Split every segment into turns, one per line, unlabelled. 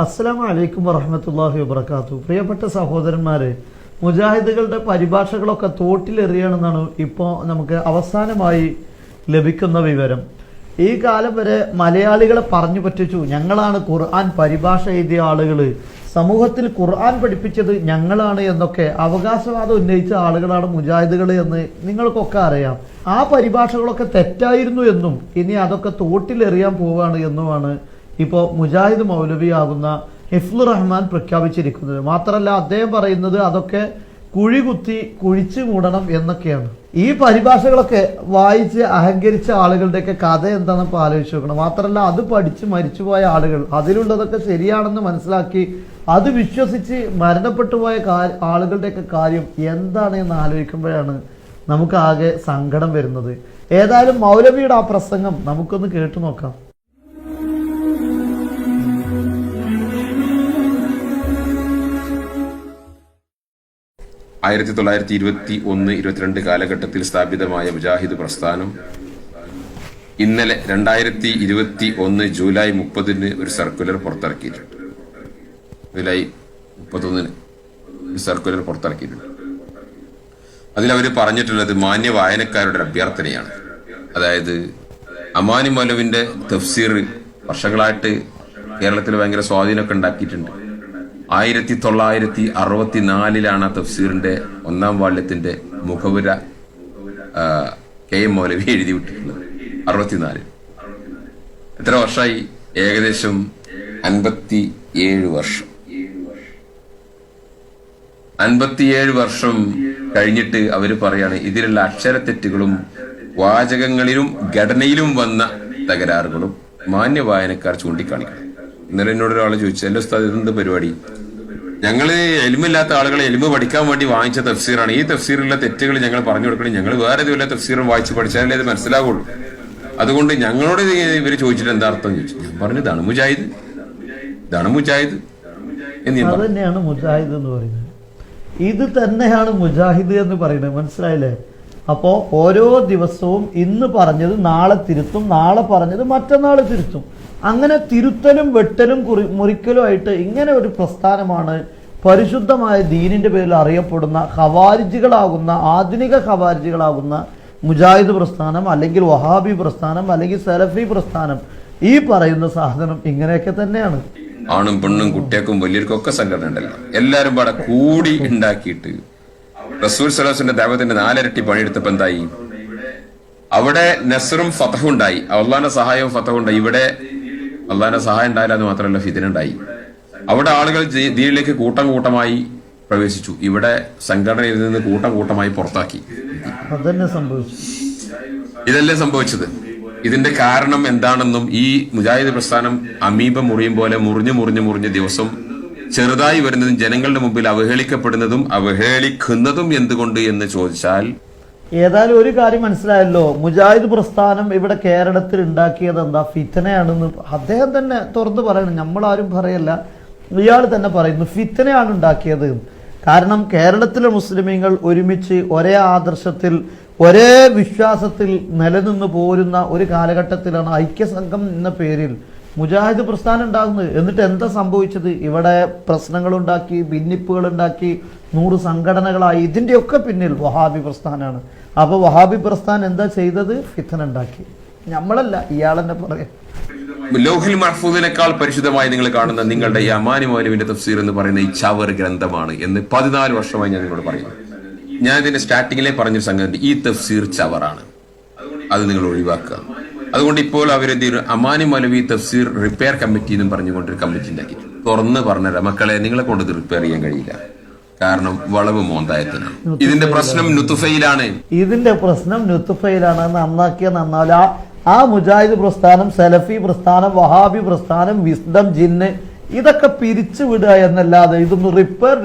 അസ്സലാം വലൈക്കും വറഹമത്തല്ലാഹി വബർക്കാത്തു പ്രിയപ്പെട്ട സഹോദരന്മാരെ മുജാഹിദുകളുടെ പരിഭാഷകളൊക്കെ തോട്ടിലെറിയണമെന്നാണ് ഇപ്പോൾ നമുക്ക് അവസാനമായി ലഭിക്കുന്ന വിവരം. ഈ കാലം വരെ മലയാളികളെ പറഞ്ഞു പറ്റിച്ചു ഞങ്ങളാണ് ഖുർആൻ പരിഭാഷ എഴുതിയ ആളുകൾ സമൂഹത്തിൽ ഖുർആൻ പഠിപ്പിച്ചത് ഞങ്ങളാണ് എന്നൊക്കെ അവകാശവാദം ഉന്നയിച്ച ആളുകളാണ് മുജാഹിദുകൾ എന്ന് നിങ്ങൾക്കൊക്കെ അറിയാം. ആ പരിഭാഷകളൊക്കെ തെറ്റായിരുന്നു എന്നും ഇനി അതൊക്കെ തോട്ടിലെറിയാൻ പോവുകയാണ് എന്നുമാണ് ഇപ്പോൾ മുജാഹിദ് മൗലവിയാകുന്ന ഹിഫ്ലുർ റഹ്മാൻ പ്രഖ്യാപിച്ചിരിക്കുന്നത്. മാത്രമല്ല അദ്ദേഹം പറയുന്നത് അതൊക്കെ കുഴി കുത്തി കുഴിച്ചു മൂടണം എന്നൊക്കെയാണ്. ഈ പരിഭാഷകളൊക്കെ വായിച്ച് അഹങ്കരിച്ച ആളുകളുടെയൊക്കെ കഥ എന്താണെന്ന് ആലോചിച്ച് നോക്കണം. മാത്രമല്ല അത് പഠിച്ച് മരിച്ചുപോയ ആളുകൾ അതിലുള്ളതൊക്കെ ശരിയാണെന്ന് മനസ്സിലാക്കി അത് വിശ്വസിച്ച് മരണപ്പെട്ടു പോയ ആളുകളുടെയൊക്കെ കാര്യം എന്താണ് എന്ന് ആലോചിക്കുമ്പോഴാണ് നമുക്ക് ആകെ സങ്കടം വരുന്നത്. ഏതായാലും മൗലവിയുടെ ആ പ്രസംഗം നമുക്കൊന്ന് കേട്ടു നോക്കാം.
ആയിരത്തി തൊള്ളായിരത്തി ഇരുപത്തി ഒന്ന് ഇരുപത്തിരണ്ട് കാലഘട്ടത്തിൽ സ്ഥാപിതമായ മുജാഹിദ് പ്രസ്ഥാനം. ഇന്നലെ രണ്ടായിരത്തി ഇരുപത്തി ഒന്ന് ജൂലൈ മുപ്പതിന് ഒരു സർക്കുലർ പുറത്തിറക്കിയിട്ടുണ്ട്. ജൂലൈ മുപ്പത്തൊന്നിന് ഒരു സർക്കുലർ പുറത്തിറക്കിയിട്ടുണ്ട്. അതിൽ അവർ പറഞ്ഞിട്ടുള്ളത് മാന്യ വായനക്കാരുടെ അഭ്യർത്ഥനയാണ്. അതായത് അമാനി മലുവിന്റെ തഫ്സീർ വർഷങ്ങളായിട്ട് കേരളത്തിൽ ഭയങ്കര സ്വാധീനമൊക്കെ ഉണ്ടാക്കിയിട്ടുണ്ട്. ആയിരത്തി തൊള്ളായിരത്തി അറുപത്തിനാലിലാണ് നാലിലാണ് തഫ്സീറിന്റെ ഒന്നാം വാള്യത്തിന്റെ മുഖവുര കെ എം മൗലവി എഴുതി വിട്ടിട്ടുള്ളത് അറുപത്തിനാലിൽ. എത്ര വർഷമായി? ഏകദേശം അൻപത്തി ഏഴ് വർഷം. അൻപത്തിയേഴ് വർഷം കഴിഞ്ഞിട്ട് അവർ പറയാണ് ഇതിലുള്ള അക്ഷരത്തെറ്റുകളും വാചകങ്ങളിലും ഘടനയിലും വന്ന തകരാറുകളും മാന്യ വായനക്കാർ ചൂണ്ടിക്കാണിക്കണം. ഇന്നലെ എന്നോട് ഒരാൾ ചോദിച്ചു എന്റെ ഉസ്താദ് ഇതെന്ത് പരിപാടി? ഞങ്ങൾ എലിമില്ലാത്ത ആളുകളെ എലിമ് പഠിക്കാൻ വേണ്ടി വാങ്ങിച്ച തഫ്സീറാണ്. ഈ തഫ്സീറിലുള്ള തെറ്റുകൾ ഞങ്ങൾ പറഞ്ഞു കൊടുക്കണം. ഞങ്ങൾ വേറെ ഇതുപോലെ തഫ്സീറും വായിച്ച് പഠിച്ചാലേ ഇത് മനസ്സിലാവുള്ളൂ. അതുകൊണ്ട് ഞങ്ങളോട് ഇവർ ചോദിച്ചിട്ട് എന്താ അർത്ഥം ചോദിച്ചു. ഞാൻ പറഞ്ഞു ഇതാണ് മുജാഹിദ്. ഇതാണ് മുജാഹിദ്. എന്ന്
തന്നെയാണ് മുജാഹിദ് എന്ന് പറയുന്നത്. ഇത് തന്നെയാണ് മുജാഹിദ് എന്ന് പറയുന്നത്. മനസ്സിലായില്ലേ? അപ്പോ ഓരോ ദിവസവും ഇന്ന് പറഞ്ഞത് നാളെ തിരുത്തും നാളെ പറഞ്ഞത് മറ്റന്നാൾ തിരുത്തും. അങ്ങനെ തിരുത്തലും വെട്ടലും കുറി മുറിക്കലും ആയിട്ട് ഇങ്ങനെ ഒരു പ്രസ്ഥാനമാണ് പരിശുദ്ധമായ ദീനിന്റെ പേരിൽ അറിയപ്പെടുന്ന ഹവാരിജികളാകുന്ന ആധുനിക ഹവാരിജികളാകുന്ന മുജാഹിദ് പ്രസ്ഥാനം അല്ലെങ്കിൽ വഹാബി പ്രസ്ഥാനം അല്ലെങ്കിൽ സലഫി പ്രസ്ഥാനം ഈ പറയുന്ന സാധനം ഇങ്ങനെയൊക്കെ തന്നെയാണ്.
ആണും പെണ്ണും കുട്ടികൾക്കും വലിയവർക്കും ഒക്കെ സംഘടന ഉണ്ടല്ലോ. എല്ലാവരും പാടെ കൂടി ഉണ്ടാക്കിയിട്ട് റസൂൽ സലാസിന്റെ ദൈവത്തിന്റെ നാലരട്ടി പണിയെടുത്തപ്പോ എന്തായി? അവിടെ നസറും ഫതഹുണ്ടായി അള്ളാന്റെ സഹായവും ഫതഹുണ്ടായി ഇവിടെ അള്ളാന്റെ സഹായം ഉണ്ടായില്ല എന്ന് മാത്രമല്ല ഫിതിനുണ്ടായി അവിടെ ആളുകൾ ദീനിലേക്ക് കൂട്ടം കൂട്ടമായി പ്രവേശിച്ചു. ഇവിടെ സംഘടനയിൽ നിന്ന് കൂട്ടം കൂട്ടമായി പുറത്താക്കി. ഇതല്ലേ സംഭവിച്ചത്. ഇതിന്റെ കാരണം എന്താണെന്നും ഈ മുജാഹിദ് പ്രസ്ഥാനം അമീബ മുറിയും പോലെ മുറിഞ്ഞു മുറിഞ്ഞു മുറിഞ്ഞ ദിവസം ചെറുതായി വരുന്നതും ജനങ്ങളുടെ മുമ്പിൽ അവഹേളിക്കപ്പെടുന്നതും അവഹേളിക്കുന്നതും എന്തുകൊണ്ട് എന്ന് ചോദിച്ചാൽ
ഏതായാലും ഒരു കാര്യം മനസ്സിലായല്ലോ. മുജാഹിദ് പ്രസ്ഥാനം ഇവിടെ കേരളത്തിൽ ഉണ്ടാക്കിയത് എന്താ? ഫിത്തനയാണെന്ന് അദ്ദേഹം തന്നെ തുറന്നു പറയണം. നമ്മളാരും പറയല്ല. ഇയാൾ തന്നെ പറയുന്നു ഫിത്തനയാണ് ഉണ്ടാക്കിയത്. കാരണം കേരളത്തിലെ മുസ്ലിമീങ്ങൾ ഒരുമിച്ച് ഒരേ ആദർശത്തിൽ ഒരേ വിശ്വാസത്തിൽ നിലനിന്ന് പോരുന്ന ഒരു കാലഘട്ടത്തിലാണ് ഐക്യസംഘം എന്ന പേരിൽ മുജാഹിദ് പ്രസ്ഥാനം ഉണ്ടാകുന്നത്. എന്നിട്ട് എന്താ സംഭവിച്ചത്? ഇവിടെ പ്രശ്നങ്ങളുണ്ടാക്കി ഭിന്നിപ്പുകൾ ഉണ്ടാക്കി നൂറ് സംഘടനകളായി. ഇതിന്റെയൊക്കെ പിന്നിൽ വഹാബി പ്രസ്ഥാനമാണ്. അപ്പോൾ വഹാബി പ്രസ്ഥാൻ എന്താ ചെയ്തത്? ഫിത്തന ഉണ്ടാക്കി നമ്മളല്ല ഇയാളെന്നെ പറയാം
ലോഹിൽ മഹഫൂദിനേക്കാൾ പരിശുദ്ധമായി നിങ്ങൾ കാണുന്ന നിങ്ങളുടെ ഈ അമാനി മൗലവിന്റെ തഫ്സീർ എന്ന് പറയുന്ന ഈ ചവർ ഗ്രന്ഥമാണ് എന്ന് പതിനാല് വർഷമായി ഞാൻ നിങ്ങളോട് പറയുന്നു. ഞാൻ ഇതിന്റെ സ്റ്റാർട്ടിങ്ങിലെ പറഞ്ഞ സംഗതി ഈ തഫ്സീർ ചവറാണ്. അത് നിങ്ങൾ ഒഴിവാക്കുക. അതുകൊണ്ട് ഇപ്പോൾ അവരെന്ത് ചെയ്യും അമാനി മൗലവി തഫ്സീർ റിപ്പയർ കമ്മിറ്റി എന്നും പറഞ്ഞുകൊണ്ട് ഒരു കമ്മിറ്റി ഉണ്ടാക്കി തുറന്ന് പറഞ്ഞുതരാം. മക്കളെ നിങ്ങളെ കൊണ്ട് ഇത് റിപ്പയർ ചെയ്യാൻ കഴിയില്ല. കാരണം വളവ് മോന്തായത്തിനാണ്. ഇതിന്റെ പ്രശ്നം നുത്തുഫയിലാണ്.
ഇതിന്റെ പ്രശ്നം നുത്തുഫയിലാണ്. നന്നാക്കിയ നന്നാല. ആ മുജാഹിദ് പ്രസ്ഥാനം സലഫി പ്രസ്ഥാനം വഹാബി പ്രസ്ഥാനം വിസ്ഡം ജിന്ന് ഇതൊക്കെ പിരിച്ചു വിടുക എന്നല്ലാതെ ഇതൊന്ന് റിപ്പയർ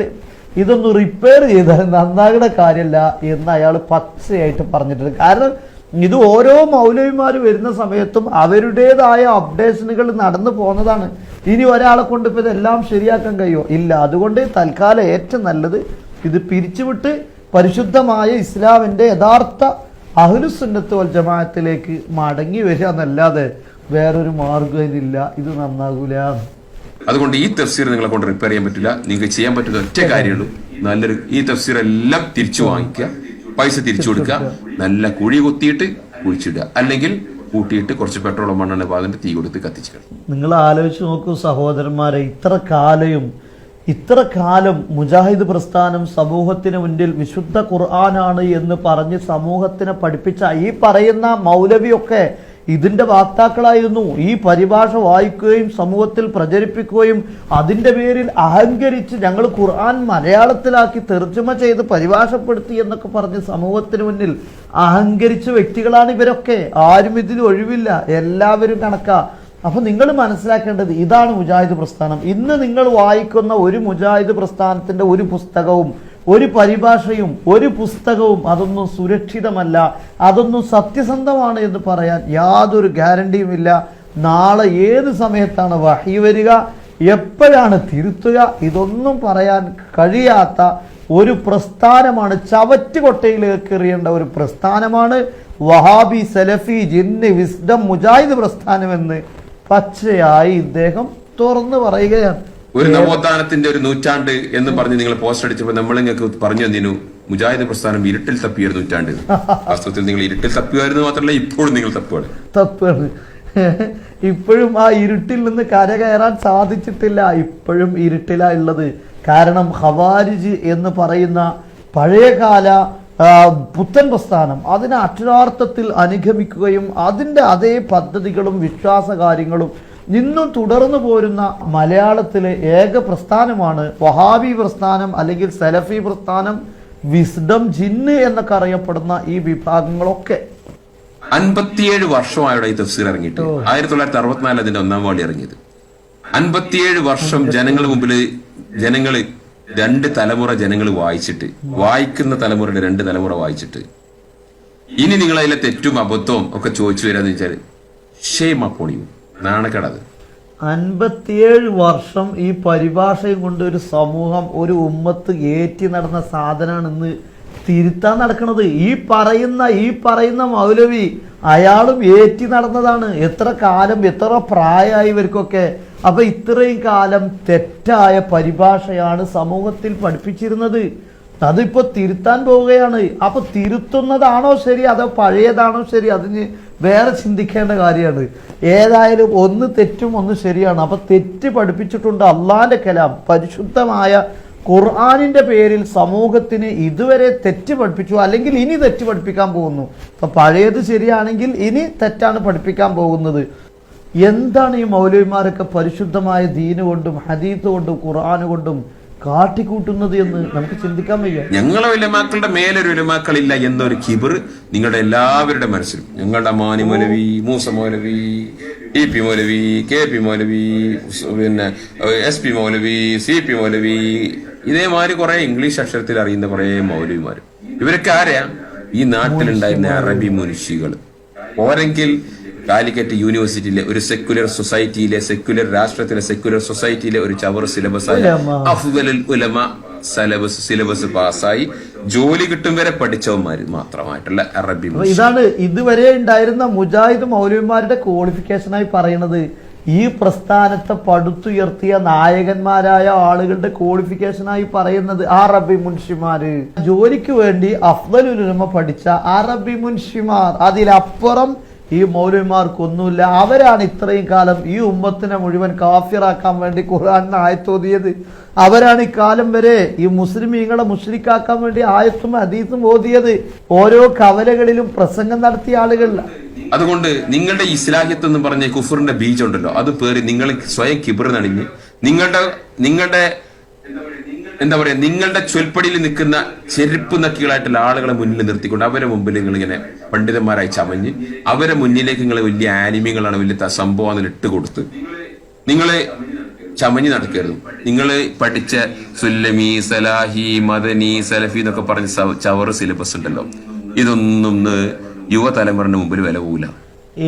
ഇതൊന്ന് റിപ്പയർ ചെയ്താൽ നന്നാകുന്ന കാര്യമല്ല എന്ന് അയാൾ പച്ചയായിട്ട് പറഞ്ഞിട്ടുണ്ട്. കാരണം ഇത് ഓരോ മൗലവിമാർ വരുന്ന സമയത്തും അവരുടേതായ അപ്ഡേഷനുകൾ നടന്നു പോകുന്നതാണ്. ഇനി ഒരാളെ കൊണ്ട് ഇപ്പോൾ ഇതെല്ലാം ശരിയാക്കാൻ കഴിയുമോ? ഇല്ല. അതുകൊണ്ട് തൽക്കാലം ഏറ്റവും നല്ലത് ഇത് പിരിച്ചുവിട്ട് പരിശുദ്ധമായ ഇസ്ലാമിന്റെ യഥാർത്ഥ അഹുലുസുന്നത്ത് ജമാഅത്തിലേക്ക് മടങ്ങി വരിക എന്നല്ലാതെ വേറൊരു മാർഗം ഇതില്ല ഇത് നന്നാകൂല.
അതുകൊണ്ട് ഈ തഫ്സീർ നിങ്ങളെ കൊണ്ട് റിപ്പയർ ചെയ്യാൻ പറ്റില്ല. നിങ്ങൾക്ക് ചെയ്യാൻ പറ്റുന്ന ഒറ്റ കാര്യമുള്ളൂ. നല്ലൊരു ഈ തഫ്സീർ എല്ലാം തിരിച്ചു വാങ്ങിക്കുക. പൈസ തിരിച്ചു കൊടുക്കുക നല്ല കുഴി കുത്തിയിട്ട് കുഴിച്ചിടുക. അല്ലെങ്കിൽ കൂട്ടിയിട്ട് കുറച്ച് പെട്രോളോ മണ്ണെണ്ണ പാതിന്റെ തീ കൊടുത്ത് കത്തിച്ചു
നിങ്ങൾ ആലോചിച്ച് നോക്കൂ സഹോദരന്മാരെ ഇത്ര കാലയും ഇത്ര കാലം മുജാഹിദ് പ്രസ്ഥാനം സമൂഹത്തിന് മുന്നിൽ വിശുദ്ധ ഖുർആനാണ് എന്ന് പറഞ്ഞ് സമൂഹത്തിനെ പഠിപ്പിച്ച ഈ പറയുന്ന മൗലവിയൊക്കെ ഇതിന്റെ വാക്താക്കളായിരുന്നു. ഈ പരിഭാഷ വായിക്കുകയും സമൂഹത്തിൽ പ്രചരിപ്പിക്കുകയും അതിന്റെ പേരിൽ അഹങ്കരിച്ച് ഞങ്ങൾ ഖുർആൻ മലയാളത്തിലാക്കി തെർജമ ചെയ്ത് പരിഭാഷപ്പെടുത്തി എന്നൊക്കെ പറഞ്ഞ് സമൂഹത്തിന് മുന്നിൽ അഹങ്കരിച്ച വ്യക്തികളാണ് ഇവരൊക്കെ. ആരും ഇതിൽ ഒഴിവില്ല. എല്ലാവരും കണക്കാ. അപ്പൊ നിങ്ങൾ മനസ്സിലാക്കേണ്ടത് ഇതാണ് മുജാഹിദ് പ്രസ്ഥാനം. ഇന്ന് നിങ്ങൾ വായിക്കുന്ന ഒരു മുജാഹിദ് പ്രസ്ഥാനത്തിന്റെ ഒരു പുസ്തകവും ഒരു പരിഭാഷയും ഒരു പുസ്തകവും അതൊന്നും സുരക്ഷിതമല്ല. അതൊന്നും സത്യസന്ധമാണ് എന്ന് പറയാൻ യാതൊരു ഗ്യാരണ്ടിയും ഇല്ല. നാളെ ഏത് സമയത്താണ് വഹി വരിക? എപ്പോഴാണ് തിരുത്തുക? ഇതൊന്നും പറയാൻ കഴിയാത്ത ഒരു പ്രസ്ഥാനമാണ്. ചവറ്റുകൊട്ടയിലേക്ക് എറിയേണ്ട ഒരു പ്രസ്ഥാനമാണ് വഹാബി സലഫി ജിന്ന് വിസ്ഡം മുജാഹിദ് പ്രസ്ഥാനമെന്ന് പച്ചയായി ഇദ്ദേഹം തുറന്നു പറയുകയാണ്.
ഒരു നവോത്ഥാനത്തിന്റെ ഒരു നൂറ്റാണ്ട് എന്ന് പറഞ്ഞ് നിങ്ങൾ പോസ്റ്റ് അടിച്ചപ്പോൾ നമ്മൾ നിങ്ങൾക്ക് പറഞ്ഞു തന്നിനു മുജാഹിദ് പ്രസ്ഥാനം ഇരുട്ടിൽ തപ്പിയ ഒരു നൂറ്റാണ്ട്. വാസ്തവത്തിൽ നിങ്ങൾ ഇരുട്ടിൽ തപ്പിയായിരുന്നു മാത്രമല്ല ഇപ്പോഴും നിങ്ങൾ തപ്പുകയാണ്
തപ്പാണ് ഇപ്പോഴും ആ ഇരുട്ടിൽ നിന്ന് കര കയറാൻ സാധിച്ചിട്ടില്ല. ഇപ്പോഴും ഇരുട്ടിലാ ഉള്ളത്. കാരണം ഹവാരിജ് എന്ന് പറയുന്ന പഴയകാല പുത്തൻ പ്രസ്ഥാനം അതിനെ അക്ഷരാർത്ഥത്തിൽ അനുഗമിക്കുകയും അതിന്റെ അതേ പദ്ധതികളും വിശ്വാസ കാര്യങ്ങളും ഇന്നും തുടർന്നു പോരുന്ന മലയാളത്തിലെ ഏക പ്രസ്ഥാനമാണ് വഹാബി പ്രസ്ഥാനം അല്ലെങ്കിൽ സലഫി പ്രസ്ഥാനം വിസ്ഡം ജിന്ന് എന്നൊക്കെ അറിയപ്പെടുന്ന ഈ വിഭാഗങ്ങളൊക്കെ.
അൻപത്തിയേഴ് വർഷമായുടെ ഈ തഫ്സീർ ഇറങ്ങിയിട്ട്. ആയിരത്തി തൊള്ളായിരത്തി അറുപത്തിനാല് അതിന്റെ ഒന്നാം വാളി ഇറങ്ങിയത്. അൻപത്തിയേഴ് വർഷം ജനങ്ങളുടെ മുമ്പിൽ ജനങ്ങൾ രണ്ട് തലമുറ ജനങ്ങൾ വായിച്ചിട്ട് വായിക്കുന്ന തലമുറയുടെ രണ്ട് തലമുറ വായിച്ചിട്ട്. ഇനി നിങ്ങൾ അതിലെ തെറ്റും അബദ്ധവും ഒക്കെ ചോദിച്ചു വരാന്ന് വെച്ചാൽ ഷെയ്മ പൊണിയും നാണക്കേടത്.
അൻപത്തിയേഴ് വർഷം ഈ പരിഭാഷയും കൊണ്ട് ഒരു സമൂഹം ഒരു ഉമ്മത്ത് ഏറ്റി നടന്ന സാധനമാണ് ഇന്ന് തിരുത്താൻ നടക്കുന്നത് ഈ പറയുന്ന ഈ പറയുന്ന മൗലവി അയാളും ഏറ്റി നടന്നതാണ്. എത്ര കാലം എത്ര പ്രായമായി ഇവർക്കൊക്കെ. അപ്പൊ ഇത്രയും കാലം തെറ്റായ പരിഭാഷയാണ് സമൂഹത്തിൽ പഠിപ്പിച്ചിരുന്നത്. അതിപ്പോ തിരുത്താൻ പോവുകയാണ്. അപ്പൊ തിരുത്തുന്നതാണോ ശരി അതോ പഴയതാണോ ശരി അതിന് വേറെ ചിന്തിക്കേണ്ട കാര്യമാണ്. ഏതായാലും ഒന്ന് തെറ്റും ഒന്ന് ശരിയാണ്. അപ്പം തെറ്റ് പഠിപ്പിച്ചിട്ടുണ്ട് അള്ളാന്റെ കലാം. പരിശുദ്ധമായ ഖുർആാനിന്റെ പേരിൽ സമൂഹത്തിന് ഇതുവരെ തെറ്റ് പഠിപ്പിച്ചു അല്ലെങ്കിൽ ഇനി തെറ്റ് പഠിപ്പിക്കാൻ പോകുന്നു. അപ്പൊ പഴയത് ശരിയാണെങ്കിൽ ഇനി തെറ്റാണ് പഠിപ്പിക്കാൻ പോകുന്നത്. എന്താണ് ഈ മൗലവിമാരൊക്കെ പരിശുദ്ധമായ ദീന് കൊണ്ടും ഹദീത്ത് കൊണ്ടും ഖുർആൻ കൊണ്ടും കാട്ടിക്കൂട്ടുന്നത് എന്ന് നമുക്ക് ചിന്തിക്കാൻ വയ്യ.
ഞങ്ങളെ ഉലമാക്കളുടെ മേലൊരു ഉലമാക്കളില്ല എന്നൊരു കിബിർ നിങ്ങളുടെ എല്ലാവരുടെ മനസ്സിലും. ഞങ്ങളുടെ മാനി മൗലവി മൂസ മൗലവി ഇ പി മൗലവി കെ പി മൗലവി പിന്നെ എസ് പി മൗലവി സി പി മൗലവി ഇതേമാതിരി കുറെ ഇംഗ്ലീഷ് അക്ഷരത്തിൽ അറിയുന്ന കുറെ മൗലവിമാര്. ഇവരൊക്കെ ആരെയാ ഈ നാട്ടിലുണ്ടായിരുന്ന അറബി മുനിഷികൾ ഓരെങ്കിൽ കാലിക്കറ്റ് യൂണിവേഴ്സിറ്റിയിലെ ഒരു സെക്യുലർ സൊസൈറ്റിയിലെ സെക്യുലർ രാഷ്ട്രത്തിലെ സെക്യുലർ സൊസൈറ്റിയിലെ ഒരു ചവർ സിലബസ് അഫ്വലുൽ
ഉലമ.
സിലബസ് സിലബസ് പാസ്സായി ജോലി കിട്ടും വരെ പഠിച്ചവന്മാർ മാത്രമായിട്ടുള്ള അറബി
ഇതാണ് ഇതുവരെ ഉണ്ടായിരുന്ന മുജാഹിദ് മൗലവിമാരുടെ ക്വാളിഫിക്കേഷനായി പറയുന്നത്. ഈ പ്രസ്ഥാനത്തെ പടുത്തുയർത്തിയ നായകന്മാരായ ആളുകളുടെ ക്വാളിഫിക്കേഷനായി പറയുന്നത് അറബി മുൻഷിമാര്. ജോലിക്ക് വേണ്ടി അഫ്ദലുലുലമ പഠിച്ച അറബി മുൻഷിമാർ. അതിലപ്പുറം ഈ മൗലവിമാർക്കൊന്നുമില്ല. അവരാണ് ഇത്രയും കാലം ഈ ഉമ്മത്തിനെ മുഴുവൻ കാഫിറാക്കാൻ വേണ്ടി ഖുർആാനിന് ആയത്തോതിയത്. അവരാണ് കാലം വരെ ഈ മുസ്ലിമീങ്ങളെ മുസ്ലിക്കാക്കാൻ വേണ്ടി ആയത്തും ഹദീസും ഓതിയത്. ഓരോ കവലകളിലും പ്രസംഗം നടത്തിയ ആളുകൾ.
അതുകൊണ്ട് നിങ്ങളുടെ ഇസ്ലാഹിയത്ത് എന്ന് പറഞ്ഞ കുഫറിന്റെ ബീജുണ്ടല്ലോ അത് പേര് നിങ്ങൾ സ്വയം കിബിർ നണിഞ്ഞ് നിങ്ങളുടെ നിങ്ങളുടെ എന്താ പറയാ നിങ്ങളുടെ ചൊൽപ്പടിയിൽ നിൽക്കുന്ന ചെരുപ്പ് നക്കികളായിട്ടുള്ള ആളുകളെ മുന്നിൽ നിർത്തിക്കൊണ്ട് അവരെ മുമ്പിൽ നിങ്ങൾ ഇങ്ങനെ പണ്ഡിതന്മാരായി ചമഞ്ഞ് അവരെ മുന്നിലേക്ക് നിങ്ങൾ വലിയ ആനിമ്യങ്ങളാണ് വലിയ സംഭവം ഇട്ട് കൊടുത്ത് നിങ്ങൾ ചമഞ്ഞ് നടക്കരുത്. നിങ്ങൾ പഠിച്ച സുല്ലമി സലാഹി മദനി സലഫി എന്നൊക്കെ പറഞ്ഞ ചവറ് സിലബസ് ഉണ്ടല്ലോ. ഇതൊന്നും യുവതലമുറന്റെ മുമ്പിൽ വില പോകില്ല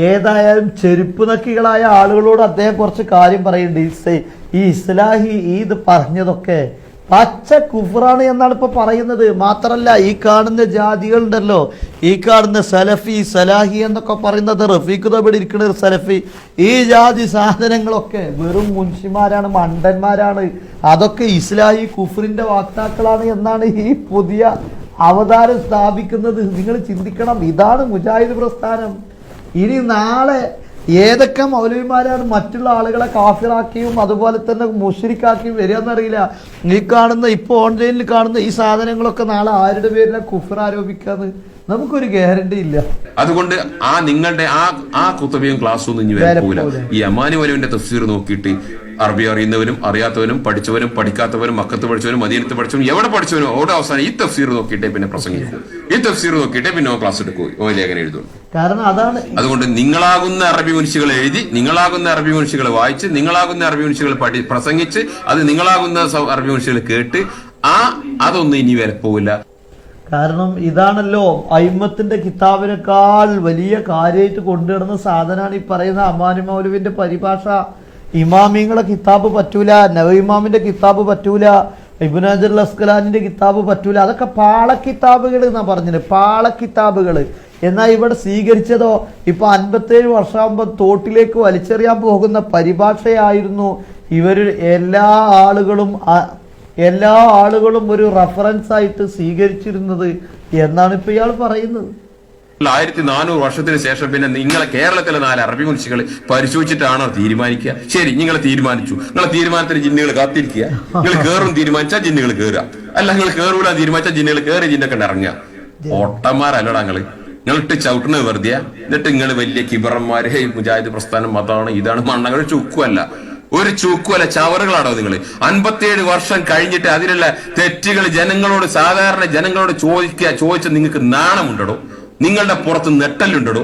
ഏതായാലും ചെരുപ്പ് നക്കികളായ ആളുകളോട് അദ്ദേഹം കുറച്ച് കാര്യം പറയുന്നുണ്ട്. ഈ ഇസ്ലാഹി ഈ ഇത് പറഞ്ഞതൊക്കെ പച്ച കുഫറാണ് എന്നാണ് ഇപ്പൊ പറയുന്നത്. മാത്രല്ല ഈ കാണുന്ന ജാതികൾ ഉണ്ടല്ലോ ഈ കാണുന്ന സലഫി സലാഹി എന്നൊക്കെ പറയുന്നത് റഫീഖ് തബിടി ഇരിക്കുന്ന ഒരു സലഫി. ഈ ജാതി സാധനങ്ങളൊക്കെ വെറും മുൻഷിമാരാണ് മണ്ടന്മാരാണ്. അതൊക്കെ ഇസ്ലാഹി കുഫറിന്റെ വാക്താക്കളാണ് എന്നാണ് ഈ പുതിയ അവതാരം സ്ഥാപിക്കുന്നത്. നിങ്ങൾ ചിന്തിക്കണം ഇതാണ് മുജാഹിദ് പ്രസ്ഥാനം. ഇനി നാളെ ഏതൊക്കെ മൗലവിമാരാണ് മറ്റുള്ള ആളുകളെ കാഫിറാക്കിയും അതുപോലെ തന്നെ മുഷരിക്കാക്കിയും വരികയെന്നറിയില്ല. നീ കാണുന്ന ഇപ്പോൾ ഓൺലൈനിൽ കാണുന്ന ഈ സാധനങ്ങളൊക്കെ നാളെ ആരുടെ പേരിലാണ് കുഫർ ആരോപിക്കാന്ന്? നമുക്കൊരു ഗ്യാരണ്ടി ഇല്ല.
അതുകൊണ്ട് ആ നിങ്ങളുടെ ആ ആ കുത്തബയും ക്ലാസ്സും ഒന്നും ഇനി വരെ
പോകില്ല
ഈ അമാനുവലുവിന്റെ തഫ്സീർ നോക്കിയിട്ട് അറബി അറിയുന്നവരും അറിയാത്തവരും പഠിച്ചവരും പഠിക്കാത്തവരും മക്കത്ത് പഠിച്ചവരും മദീനത്ത് പഠിച്ചവരും എവിടെ പഠിച്ചവരും അവിടെ അവസാനം ഈ തഫ്സീർ നോക്കിയിട്ടേ പിന്നെ പ്രസംഗിക്കും. ഈ തഫ്സീർ നോക്കിയിട്ടേ പിന്നെ ക്ലാസ് എടുക്കും. ഓ ലേഖനം എഴുതുള്ളൂ
കാരണം അതാണ്
അതുകൊണ്ട് നിങ്ങളാകുന്ന അറബി മനുഷ്യകൾ എഴുതി നിങ്ങളാകുന്ന അറബി മനുഷ്യകൾ വായിച്ച് നിങ്ങളാകുന്ന അറബി മനുഷ്യകൾ പഠി പ്രസംഗിച്ച് അത് നിങ്ങളാകുന്ന അറബി മനുഷ്യകൾ കേട്ട് ആ അതൊന്നും ഇനി വരപ്പോവില്ല
കാരണം ഇതാണല്ലോ അയിമത്തിന്റെ കിതാബിനേക്കാൾ വലിയ കാര്യമായിട്ട് കൊണ്ടുവരുന്ന സാധനമാണ് ഈ പറയുന്ന അമാനി മൗലുവിന്റെ പരിഭാഷ. ഇമാമിങ്ങളെ കിതാബ് പറ്റൂല നവഇമാമിന്റെ കിതാബ് പറ്റൂല ഇബുനാജർ അസ്കലാനിന്റെ കിതാബ് പറ്റൂല. അതൊക്കെ പാളക്കിതാബുകൾ എന്നാ പറഞ്ഞത് പാളക്കിതാബുകൾ എന്നാൽ ഇവിടെ സ്വീകരിച്ചതോ? ഇപ്പൊ അൻപത്തേഴ് വർഷമാകുമ്പോൾ തോട്ടിലേക്ക് വലിച്ചെറിയാൻ പോകുന്ന പരിഭാഷയായിരുന്നു ഇവർ എല്ലാ ആളുകളും എല്ലാ ആളുകളും ഒരു റഫറൻസ് ആയിട്ട് സ്വീകരിച്ചിരുന്നത് എന്നാണ് ഇപ്പൊ ഇയാൾ പറയുന്നത്.
ആയിരത്തി നാനൂറ് വർഷത്തിന് ശേഷം പിന്നെ നിങ്ങളെ കേരളത്തിലെ നാല് അറബി മനുഷ്യകൾ പരിശോധിച്ചിട്ടാണോ തീരുമാനിക്കുക? ശരി നിങ്ങൾ തീരുമാനിച്ചു. നിങ്ങളെ തീരുമാനത്തിന് ജിന്നുകൾ കാത്തിരിക്കുക. നിങ്ങൾ കേറും തീരുമാനിച്ചാൽ ജിന്നുകൾ കയറുക അല്ല നിങ്ങൾ കേറൂല തീരുമാനിച്ചാൽ ജിന്നുകൾ കയറി ജിന്നൊക്കെ ഇറങ്ങുക. ഓട്ടന്മാരല്ലടാ നിങ്ങൾ നിങ്ങളിട്ട് ചവിട്ടണത് വെറുതെ എന്നിട്ട് നിങ്ങൾ വലിയ കിബറന്മാര് മുജാഹിദ് പ്രസ്ഥാനം അതാണ് ഇതാണ് മണ്ണകൾ ചുക്കുമല്ല ഒരു ചൂക്കുവല ചവറുകളാണോ നിങ്ങൾ അൻപത്തിയേഴ് വർഷം കഴിഞ്ഞിട്ട് അതിലുള്ള തെറ്റുകൾ ജനങ്ങളോട് സാധാരണ ജനങ്ങളോട് ചോദിക്കുക ചോദിച്ച നിങ്ങൾക്ക് നാണമുണ്ടോ നിങ്ങളുടെ പുറത്ത് നെട്ടലുണ്ടോ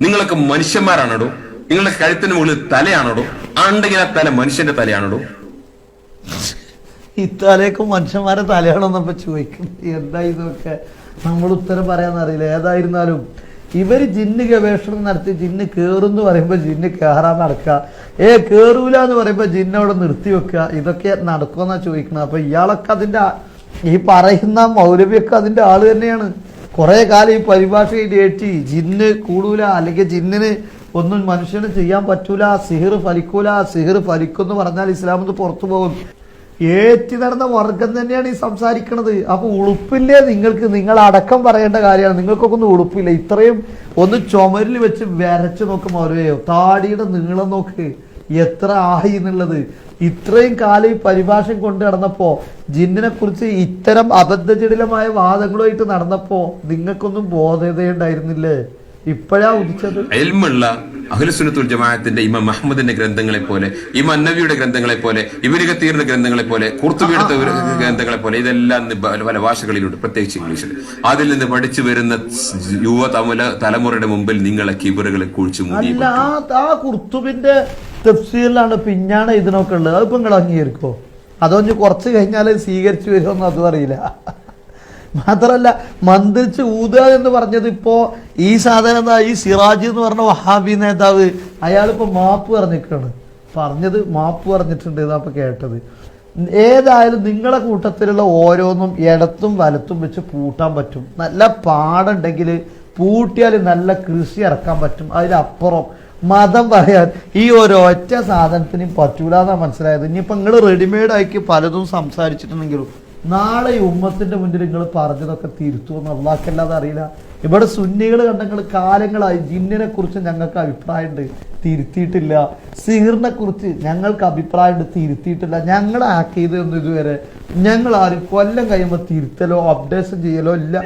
നിങ്ങൾക്ക് മനുഷ്യന്മാരാണോ നിങ്ങളുടെ കഴുത്തിന് മുകളിൽ തലയാണോ ആണ്ടെങ്കിൽ ആ തല മനുഷ്യന്റെ തലയാണോ
ഈ തലയൊക്കെ മനുഷ്യന്മാരെ തലയാണെന്നപ്പോ ചോദിക്കുന്നത് എന്താ ഇതൊക്കെ? നമ്മൾ ഉത്തരം പറയാന്നറിയില്ല ഏതായിരുന്നാലും ഇവർ ജിന്ന് ഗവേഷണം നടത്തി ജിന്ന് കയറും എന്ന് പറയുമ്പോൾ ജിന്ന് കയറാൻ നടക്കുക. ഏ കയറൂല എന്ന് പറയുമ്പോൾ ജിന്ന് അവിടെ നിർത്തി വെക്കുക. ഇതൊക്കെ നടക്കുമെന്നാണ് ചോദിക്കുന്നത്. അപ്പോൾ ഇയാളൊക്കെ അതിന്റെ ഈ പറയുന്ന മൗലവിയൊക്കെ അതിന്റെ ആൾ തന്നെയാണ്. കുറേ കാലം ഈ പരിഭാഷ ഏറ്റി ജിന്ന് കൂടൂല അല്ലെങ്കിൽ ജിന്നിന് ഒന്നും മനുഷ്യന് ചെയ്യാൻ പറ്റൂല. സിഹിർ ഫലിക്കൂല. സിഹിർ ഫലിക്കും എന്ന് പറഞ്ഞാൽ ഇസ്ലാമിന്ന് പുറത്തു പോകും. ഏറ്റി നടന്ന വർഗം തന്നെയാണ് ഈ സംസാരിക്കണത്. അപ്പൊ ഉളുപ്പില്ലേ നിങ്ങൾക്ക്? നിങ്ങൾ അടക്കം പറയേണ്ട കാര്യമാണ്. നിങ്ങൾക്കൊക്കെ ഒന്നും ഉളുപ്പില്ല. ഇത്രയും ഒന്ന് ചുമരിൽ വെച്ച് വരച്ചു നോക്കും ഓരോയോ താടിയുടെ നീളം നോക്ക്. എത്ര ആയി എന്നുള്ളത്. ഇത്രയും കാലം ഈ പരിഭാഷ കൊണ്ട് നടന്നപ്പോ ജിന്നിനെ കുറിച്ച് ഇത്തരം അബദ്ധജടിലമായ വാദങ്ങളുമായിട്ട് നടന്നപ്പോ നിങ്ങൾക്കൊന്നും ബോധതയുണ്ടായിരുന്നില്ലേ ഇപ്പോഴാ ഉദിച്ചത്.
എൽമുള്ള അഖിലസുനത്തുൽ ജമാഅത്തിന്റെ ഇമാം മഹമ്മദിന്റെ ഗ്രന്ഥങ്ങളെ പോലെ ഇമാം നബിയുടെ ഗ്രന്ഥങ്ങളെ പോലെ ഇബിന് കത്തീറിന്റെ ഗ്രന്ഥങ്ങളെ പോലെ കുർത്തുബിയുടെ ഗ്രന്ഥങ്ങളെ പോലെ ഇതെല്ലാം പല ഭാഷകളിലുണ്ട് പ്രത്യേകിച്ച് ഇംഗ്ലീഷിൽ. അതിൽ നിന്ന് പഠിച്ചു വരുന്ന യുവ തമുല തലമുറയുടെ മുമ്പിൽ നിങ്ങളെ കിബറുകളെ കുഴിച്ചു മൂടി
ആ കുർത്തുബിന്റെ തഫ്സീറിലാണ് പിന്നാണ് ഇതിനൊക്കെ ഉള്ളത്. അതിപ്പോ നിങ്ങൾ അംഗീകരിക്കോ അതൊന്ന് കുറച്ച് കഴിഞ്ഞാൽ സ്വീകരിച്ചു വരുമോ അതും അറിയില്ല. മാത്രല്ല മന്ത്രിച്ച് ഊതുക എന്ന് പറഞ്ഞത് ഇപ്പോ ഈ സാധനം ഈ സിറാജ് എന്ന് പറഞ്ഞ വഹാബി നേതാവ് അയാളിപ്പോ മാപ്പ് പറഞ്ഞിട്ടാണ് പറഞ്ഞത് മാപ്പ് പറഞ്ഞിട്ടുണ്ട് ഇതാ ഇപ്പൊ കേട്ടത്. ഏതായാലും നിങ്ങളെ കൂട്ടത്തിലുള്ള ഓരോന്നും ഇടത്തും വലത്തും വെച്ച് പൂട്ടാൻ പറ്റും. നല്ല പാടുണ്ടെങ്കിൽ പൂട്ടിയാൽ നല്ല കൃഷി ഇറക്കാൻ പറ്റും. അതിലപ്പുറം മതം പറയാൻ ഈ ഒരൊറ്റ സാധനത്തിനും പറ്റൂല എന്നാ മനസ്സിലായത്. ഇനിയിപ്പോൾ നിങ്ങൾ റെഡിമെയ്ഡ് ആക്കി പലതും സംസാരിച്ചിട്ടുണ്ടെങ്കിലും നാളെ ഉമ്മത്തിന്റെ മുന്നിൽ നിങ്ങൾ പറഞ്ഞതൊക്കെ തിരുത്തുമെന്ന് അള്ളാഹ്ക്കല്ലാതെ അറിയില്ല. ഇവിടെ സുന്നികൾ കണ്ട നിങ്ങൾ കാലങ്ങളായി ജിന്നിനെ കുറിച്ച് ഞങ്ങൾക്ക് അഭിപ്രായമുണ്ട് തിരുത്തിയിട്ടില്ല. സിഹിറിനെ കുറിച്ച് ഞങ്ങൾക്ക് അഭിപ്രായമുണ്ട് തിരുത്തിയിട്ടില്ല. ഞങ്ങൾ ആക്കിയതൊന്നും ഇതുവരെ ഞങ്ങൾ ആരും കൊല്ലം കഴിയുമ്പോൾ തിരുത്തലോ അപ്ഡേഷൻ ചെയ്യലോ ഇല്ല.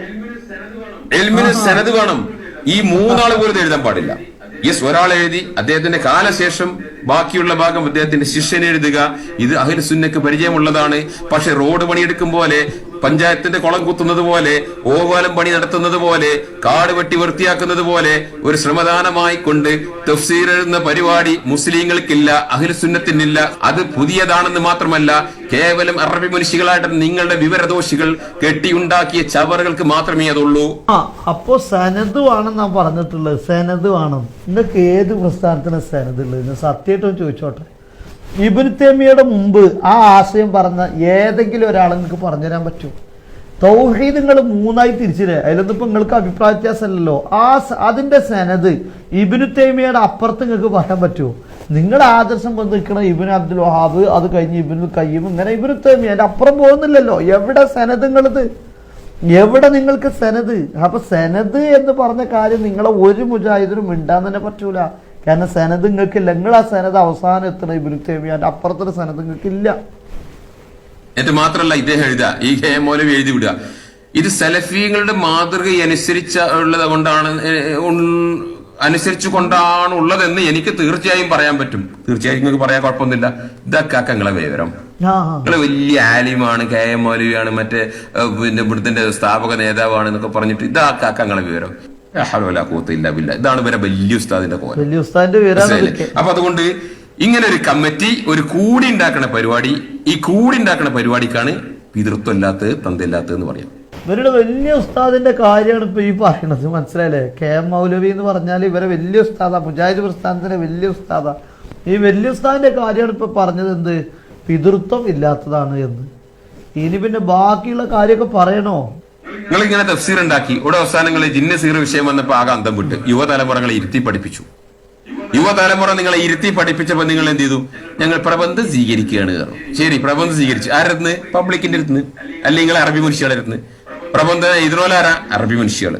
വേണം. ഈ മൂന്നാളും പോലും എഴുതാൻ പാടില്ല. യെസ് ഒരാൾ എഴുതി അദ്ദേഹത്തിന്റെ കാലശേഷം ബാക്കിയുള്ള ഭാഗം അദ്ദേഹത്തിന്റെ ശിഷ്യനെഴുതുക. ഇത് അഹിൽ സുന്നക്ക് പരിചയമുള്ളതാണ്. പക്ഷെ റോഡ് പണിയെടുക്കും പോലെ പഞ്ചായത്തിന്റെ കുളം കുത്തുന്നത് പോലെ ഓവാലം പണി നടത്തുന്നത് പോലെ കാട് വെട്ടി വൃത്തിയാക്കുന്നത് പോലെ ഒരു ശ്രമദാനമായി കൊണ്ട് തഫ്സീർ എഴുതുന്ന പരിപാടി മുസ്ലിങ്ങൾക്കില്ല അഹിൽ സുന്നത്തിനില്ല അത് പുതിയതാണെന്ന് മാത്രമല്ല കേവലം അറബി മനുഷ്യകളായിട്ട് നിങ്ങളുടെ വിവരദോഷികൾ കെട്ടിയുണ്ടാക്കിയ ചവറുകൾക്ക് മാത്രമേ അതുള്ളൂ.
ആ അപ്പോ സനത് വേണം ഞാൻ പറഞ്ഞിട്ടുള്ളത്. സനത് വേണം നിങ്ങൾക്ക് ഏത് പ്രസ്ഥാനത്തിന് സനതുള്ളത് സത്യമായിട്ടും ചോദിച്ചോട്ടെ. ഇബിൻ തേമിയുടെ മുമ്പ് ആ ആശയം പറഞ്ഞ ഏതെങ്കിലും ഒരാൾ നിങ്ങൾക്ക് പറഞ്ഞുതരാൻ പറ്റുമോ? തൗഹീദ് നിങ്ങൾ മൂന്നായി തിരിച്ചില്ലേ? അതിലൊന്നും ഇപ്പം നിങ്ങൾക്ക് അഭിപ്രായ വ്യത്യാസമല്ലല്ലോ. ആ അതിന്റെ സനത് ഇബിനു തേമിയുടെ അപ്പുറത്ത് നിങ്ങൾക്ക് പറയാൻ പറ്റുമോ? നിങ്ങളുടെ ആദർശം വന്ന് നിൽക്കണ ഇബിൻ അബ്ദുൽ വഹാബ് അത് കഴിഞ്ഞ് ഇബിനു കയ്യും ഇങ്ങനെ ഇബിനു അതിന്റെ അപ്പുറം പോകുന്നില്ലല്ലോ. എവിടെ സനത് നിങ്ങളത്? എവിടെ നിങ്ങൾക്ക് സനത് അപ്പൊ സനത് എന്ന് പറഞ്ഞ കാര്യം നിങ്ങളെ ഒരു മുജാഹിദിനും മിണ്ടാൻ തന്നെ പറ്റൂല. കാരണം സനത് നിങ്ങൾക്കില്ല. നിങ്ങൾ ആ സനത് അവസാനം എത്തണം ഇബിനു തേമിയാന്റെ അപ്പുറത്തൊരു സനത് നിങ്ങൾക്കില്ല.
എന്നിട്ട് മാത്രമല്ല ഇദ്ദേഹം എഴുതുക. ഈ ഹേ മൗലവി എഴുതി വിടുക ഇത് സലഫീങ്ങളുടെ മാതൃക അനുസരിച്ച ഉള്ളത് കൊണ്ടാണ് അനുസരിച്ചു കൊണ്ടാണ് ഉള്ളതെന്ന് എനിക്ക് തീർച്ചയായും പറയാൻ പറ്റും. തീർച്ചയായും നിങ്ങൾക്ക് പറയാൻ കുഴപ്പമൊന്നുമില്ല. ഇതൊക്കെ നിങ്ങളെ വിവരം. നിങ്ങൾ വലിയ ആലിമാണ് കെ എം മൗലവിയാണ് മറ്റേ പിന്നെ ഇവിടുത്തെ സ്ഥാപക നേതാവാണ് എന്നൊക്കെ പറഞ്ഞിട്ട് ഇതാക്കാ നിങ്ങളെ വിവരം. ഇതാണ് ഇവരെ വലിയ ഉസ്താദിന്റെ കോല? അപ്പൊ അതുകൊണ്ട് ഇങ്ങനെ ഒരു കമ്മിറ്റി ഒരു കൂടി ഉണ്ടാക്കുന്ന പരിപാടി ഈ കൂടി ഉണ്ടാക്കുന്ന പരിപാടിക്കാണ് പിതൃത്വം ഇല്ലാത്തത് തന്തയില്ലാത്തത് എന്ന് പറയാം.
ഇവരുടെ വലിയ ഉസ്താദിന്റെ കാര്യമാണ് ഇപ്പൊ ഈ പറയണത്. മനസ്സിലായില്ലേ? കെ എം മൗലവി എന്ന് പറഞ്ഞാൽ ഇവരെ വലിയ ഉസ്താദ മുജാഹിദ് പ്രസ്ഥാനത്തിന്റെ വലിയ ഉസ്താദ. ഈ വലിയ ഉസ്താദിന്റെ കാര്യമാണ് ഇപ്പൊ പറഞ്ഞത് എന്ത്? പിതൃത്വം ഇല്ലാത്തതാണ് എന്ന്. ഇനി പിന്നെ ബാക്കിയുള്ള കാര്യമൊക്കെ പറയണോ?
നിങ്ങൾ ഇങ്ങനെ തഫ്സീർ ഉണ്ടാക്കി ഇവിടെ അവസാനങ്ങളിൽ ജിന്ന സീർ വിഷയം വന്നപ്പോൾ ആകെ അന്തം വിട്ട്. യുവതലമുറകളെ ഇരുത്തി പഠിപ്പിച്ചു. യുവതലമുറ നിങ്ങളെ ഇരുത്തി പഠിപ്പിച്ചപ്പോൾ നിങ്ങൾ എന്ത് ചെയ്തു? ഞങ്ങൾ പ്രബന്ധം സ്വീകരിക്കുകയാണ് കാരണം ശരി പ്രബന്ധം സ്വീകരിച്ചു. ആരുന്ന് പബ്ലിക്കിന്റെ അടുത്ത് അല്ലെങ്കിൽ നിങ്ങൾ അറബി മനുഷ്യരുടെ അടുത്ത് പ്രബന്ധം എഴുതണോലാരാ അറബി മനുഷ്യകൾ.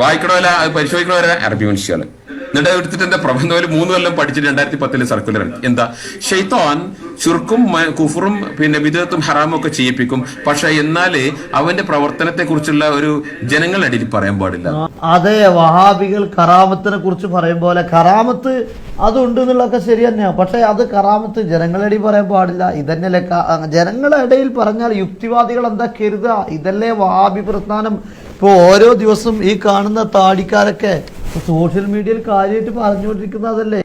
വായിക്കണോല അത് അറബി മനുഷ്യകൾ. എന്നിട്ട് എടുത്തിട്ട് എന്റെ പ്രബന്ധം ഒരു മൂന്ന് കൊല്ലം പഠിച്ചിട്ട് രണ്ടായിരത്തി പത്തിലെ സർക്കുലർ എന്താ? ഷെയ്ത്തോൻ ചുർക്കും കുഫറും പിന്നെ വിദഗ്ധത്തും ഹറാമും ഒക്കെ ചെയ്യിപ്പിക്കും. പക്ഷെ എന്നാൽ അവന്റെ പ്രവർത്തനത്തെ കുറിച്ചുള്ള ഒരു ജനങ്ങളുടെ ഇടയിൽ പറയാൻ പാടില്ല.
അതെ വഹാബികൾ കറാമത്തിനെ കുറിച്ച് പറയും പോലെ കറാമത്ത് അതുണ്ട് എന്നുള്ളതൊക്കെ ശരി തന്നെയാണ് പക്ഷേ അത് കറാമത്ത് ജനങ്ങളിടയിൽ പറയാൻ പാടില്ല. ഇതന്നെയല്ലേ ജനങ്ങളുടെ ഇടയിൽ പറഞ്ഞാൽ യുക്തിവാദികൾ എന്താ കരുതുക? ഇതല്ലേ വഹാബി പ്രസ്ഥാനം? ഇപ്പൊ ഓരോ ദിവസം ഈ കാണുന്ന താടിക്കാരൊക്കെ സോഷ്യൽ മീഡിയയിൽ കാര്യമായിട്ട് പറഞ്ഞുകൊണ്ടിരിക്കുന്ന അതല്ലേ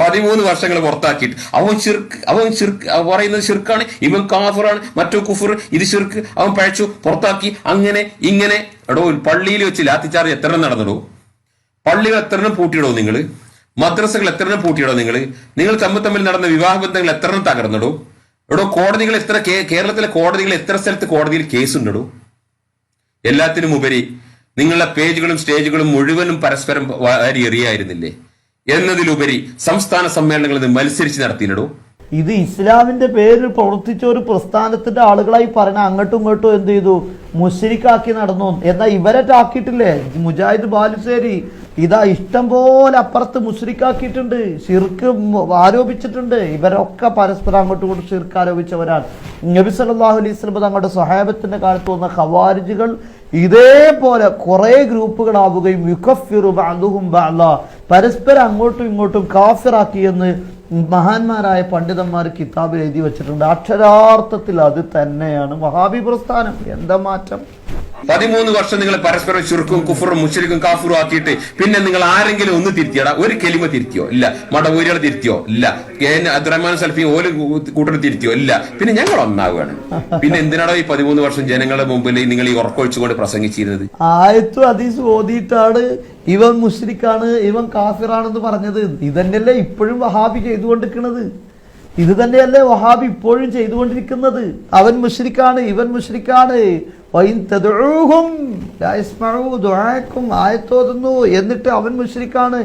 പതിമൂന്ന് വർഷങ്ങൾ പുറത്താക്കിയിട്ട്. അവൻ ചിർക്ക് അവൻ ചിർക്ക് പറയുന്നത് ചിർക്കാണ് ഇവൻ കാഫറാണ് മറ്റോ കുഫർ ഇത് ചിർക്ക് അവൻ പഴച്ചു പുറത്താക്കി അങ്ങനെ ഇങ്ങനെ. എടോ പള്ളിയിൽ വെച്ച് ലാത്തിച്ചാർജ് എത്ര നടന്നിടോ? പള്ളികൾ എത്ര പൂട്ടിയിടോ നിങ്ങൾ മദ്രസകൾ എത്ര പൂട്ടിയിടോ നിങ്ങൾ നിങ്ങൾ തമ്മിൽ തമ്മിൽ നടന്ന വിവാഹ ബന്ധങ്ങൾ എത്ര തകർന്നിടോ? എടോ കോടതികൾ എത്ര കേരളത്തിലെ കോടതികൾ എത്ര സ്ഥലത്ത് കോടതിയിൽ കേസുണ്ടോ എല്ലാത്തിനും ഉപരി നിങ്ങളുടെ പേജുകളും സ്റ്റേജുകളും മുഴുവനും പരസ്പരം വാരി എറിയായിരുന്നില്ലേ? എന്നതിലുപരി സംസ്ഥാന സമ്മേളനങ്ങളിൽ നിന്ന് മത്സരിച്ച് നടത്തിയിടൂ
ഇത് ഇസ്ലാമിന്റെ പേരിൽ പ്രവർത്തിച്ച ഒരു പ്രസ്ഥാനത്തിന്റെ ആളുകളായി പറഞ്ഞ അങ്ങോട്ടും ഇങ്ങോട്ടും എന്ത് ചെയ്തു? മുഷരിക്കാക്കി നടന്നു. എന്നാൽ ഇവരെ ടാക്കിയിട്ടില്ലേ? മുജാഹിദ് ബാലുശ്ശേരി. ഇതാ ഇഷ്ടം പോലെ അപ്പുറത്ത് മുഷരിക്കാക്കിയിട്ടുണ്ട് ഷിർക്ക് ആരോപിച്ചിട്ടുണ്ട്. ഇവരൊക്കെ പരസ്പരം അങ്ങോട്ടും ഇങ്ങോട്ടും ഷിർക്ക് ആരോപിച്ചവരാണ്. നബി സല്ലല്ലാഹു അലൈഹി സ്വലം തങ്ങളുടെ സഹാബത്തിന്റെ കാലത്ത് വന്ന ഖവാരിജുകൾ ഇതേപോലെ കുറെ ഗ്രൂപ്പുകളാവുകയും യുക്കഫിറു ബാദുഹും ബാല പരസ്പരം അങ്ങോട്ടും ഇങ്ങോട്ടും കാഫിറാക്കി എന്ന് മഹാന്മാരായ പണ്ഡിതന്മാർ കിതാബിൽ എഴുതി വെച്ചിട്ടുണ്ട്. അക്ഷരാർത്ഥത്തിൽ അത് തന്നെയാണ്. വഹാബി പ്രസ്ഥാനം എന്താ മാറ്റം?
പതിമൂന്ന് വർഷം നിങ്ങൾ പരസ്പരം ചുരുക്കും കുഫറും മുഷരിക്കും കാഫറും ആക്കിയിട്ട് പിന്നെ നിങ്ങൾ ആരെങ്കിലും ഒന്ന് തിരുത്തിയടാ? ഒരു കെലിമ തിരുത്തിയോ? ഇല്ല. മടവൂരികളെ തിരുത്തിയോ? ഇല്ല. അബ്ദുറഹ്മാൻ സൽഫി ഓൽ കൂട്ടർ തിരുത്തിയോ? ഇല്ല. പിന്നെ ഞങ്ങൾ ഒന്നാവുകയാണ് പിന്നെ എന്തിനാണോ ഈ പതിമൂന്ന് വർഷം ജനങ്ങളുടെ മുമ്പിൽ നിങ്ങൾ ഈ ഉറക്കൊഴിച്ചുകൊണ്ട് പ്രസംഗിച്ചിരുന്നത്?
ആയത്തു അതീസ് ഓതിയിട്ടാണ് ഇവൻ മുസ്ലിക്കാണ് ഇവൻ കാഫിറാണെന്ന് പറഞ്ഞത്. ഇതന്നെയല്ലേ ഇപ്പോഴും വഹാബി ചെയ്തുകൊണ്ടിരിക്കുന്നത് ഇത് തന്നെയല്ലേ വഹാബി ഇപ്പോഴും ചെയ്തുകൊണ്ടിരിക്കുന്നത്. അവൻ മുഷ്രിക്കാണ് ഇവൻ മുഷ്രിക്കാണ് ആയത്തോതുന്നു എന്നിട്ട് അവൻ മുഷ്രിക്കാണ്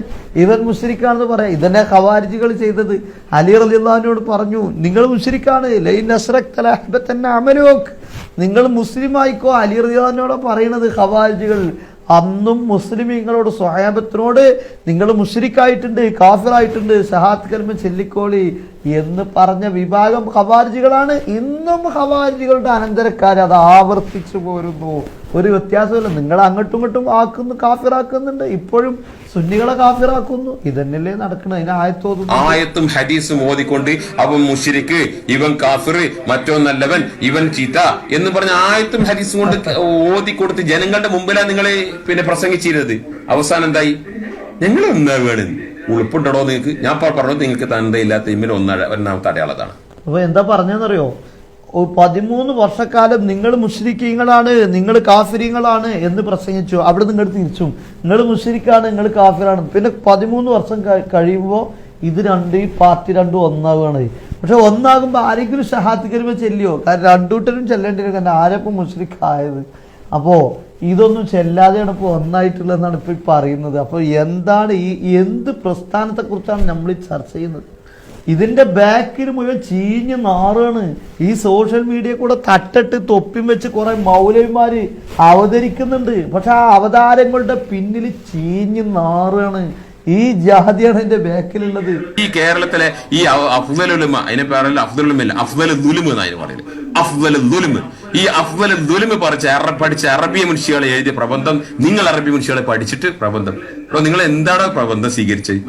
ഇവൻ മുഷ്രിക്കാണെന്ന് പറയാം. ഇതന്നെ ഖവാരിജികൾ ചെയ്തത്. അലി റളിയല്ലാഹുവിനോട് പറഞ്ഞു നിങ്ങൾ മുഷ്രിക്കാണ് നിങ്ങൾ മുസ്ലിം ആയിക്കോ അലി റളിയല്ലാഹുവിനോട് പറയണത് ഖവാരിജികൾ. അന്നും മുസ്ലിമീങ്ങളോട് സ്വഹാബത്തിനോട് നിങ്ങൾ മുഷരിക്കായിട്ടുണ്ട് കാഫിറായിട്ടുണ്ട് ഷഹാദ് കൽമ ചെല്ലിക്കോളി എന്ന് പറഞ്ഞ വിഭാഗം ഖവാരിജികളാണ്. ഇന്നും ഖവാരിജികളുടെ അനന്തരക്കാർ അത് ആവർത്തിച്ചു പോരുന്നു. ഒരു വ്യത്യാസമില്ല. നിങ്ങൾ അങ്ങോട്ടും ഇങ്ങോട്ടും ആക്കുന്നു കാഫിറാക്കുന്നുണ്ട്. ഇപ്പോഴും സുന്നികളെ കാഫിറാക്കുന്നു. ഇതന്നെയല്ലേ നടക്കുന്നത് അതിന് ആയത്തോതുന്നു
ആയത്തും ഹദീസും ഓതിക്കൊണ്ട് അവൻ മുഷിരിക്ക് ഇവൻ കാഫിർ മറ്റോ നല്ലവൻ ഇവൻ ചീത്ത എന്ന് പറഞ്ഞ ആയത്തും ഹദീസും കൊണ്ട് ഓതിക്കൊടുത്ത് ജനങ്ങളുടെ മുമ്പിലാണ് നിങ്ങളെ പിന്നെ പ്രസംഗിച്ചിരുന്നത്. അവസാനം എന്തായി? ഞങ്ങൾ എന്താ വേണം? ഉളുപ്പുണ്ടോ നിങ്ങൾക്ക് ഞാൻ പറഞ്ഞു നിങ്ങൾക്ക് തന്തയില്ലാത്ത ഇമ്മിൽ ഒന്നാ ഒന്നാമത്തെ അടയാളതാണ്.
അപ്പൊ എന്താ പറഞ്ഞെന്നറിയോ പതിമൂന്ന് വർഷക്കാലം നിങ്ങൾ മുസ്ലിക്കീങ്ങളാണ് നിങ്ങൾ കാഫിരിങ്ങളാണ് എന്ന് പ്രസംഗിച്ചു. അവിടെ നിങ്ങൾ തിരിച്ചു. നിങ്ങൾ മുഷ്രിക്കാണ് നിങ്ങൾ കാഫിറാണ്. പിന്നെ പതിമൂന്ന് വർഷം കഴി- കഴിയുമ്പോൾ ഇത് രണ്ട് ഈ പാർട്ടി രണ്ടും ഒന്നാവുകയാണ്. പക്ഷെ ഒന്നാകുമ്പോൾ ആരെങ്കിലും സഹാത്തിക്കരുമ്പോൾ കരിമ ചെല്ലിയോ? കാരണം രണ്ടൂട്ടരും ചെല്ലേണ്ടി വരും കാരണം ആരപ്പം മുസ്ലിഖായത് അപ്പോൾ ഇതൊന്നും ചെല്ലാതെയാണ് ഇപ്പോൾ ഒന്നായിട്ടുള്ളതെന്നാണ് ഇപ്പോൾ പറയുന്നത്. അപ്പോൾ എന്താണ് ഈ എന്ത് പ്രസ്ഥാനത്തെക്കുറിച്ചാണ് നമ്മൾ ചർച്ച ചെയ്യുന്നത്? ഇതിന്റെ ബാക്കിൽ മുഴുവൻ ചീഞ്ഞ് നാറാണ്. ഈ സോഷ്യൽ മീഡിയ കൂടെ തട്ടിട്ട് തൊപ്പിയും വെച്ച് കുറെ മൗലവിമാര് അവതരിക്കുന്നുണ്ട്. പക്ഷെ ആ അവതാരങ്ങളുടെ പിന്നിൽ ചീഞ്ഞ് നാറാണ്. ഈ ജാതിയാണ് എന്റെ ബാക്കിലുള്ളത്.
ഈ കേരളത്തിലെ ഈ അഫ്ദലുലുമ അതിനെ പേരല്ല അഫ്ദലുലുമല്ല അഫ്ദൽ ദുലുമ് എന്നായിരുന്നു പറയുന്നത്. അഫ്ദൽ ദുലുമ് ഈ അഫ്ദൽ ദുലുമ് പഠിച്ച അറ പഠിച്ച അറബി മനുഷ്യകളെ എഴുതിയ പ്രബന്ധം നിങ്ങൾ അറബി മനുഷ്യകളെ പഠിച്ചിട്ട് പ്രബന്ധം. അപ്പൊ നിങ്ങൾ എന്താണ് പ്രബന്ധം സ്വീകരിച്ചത്?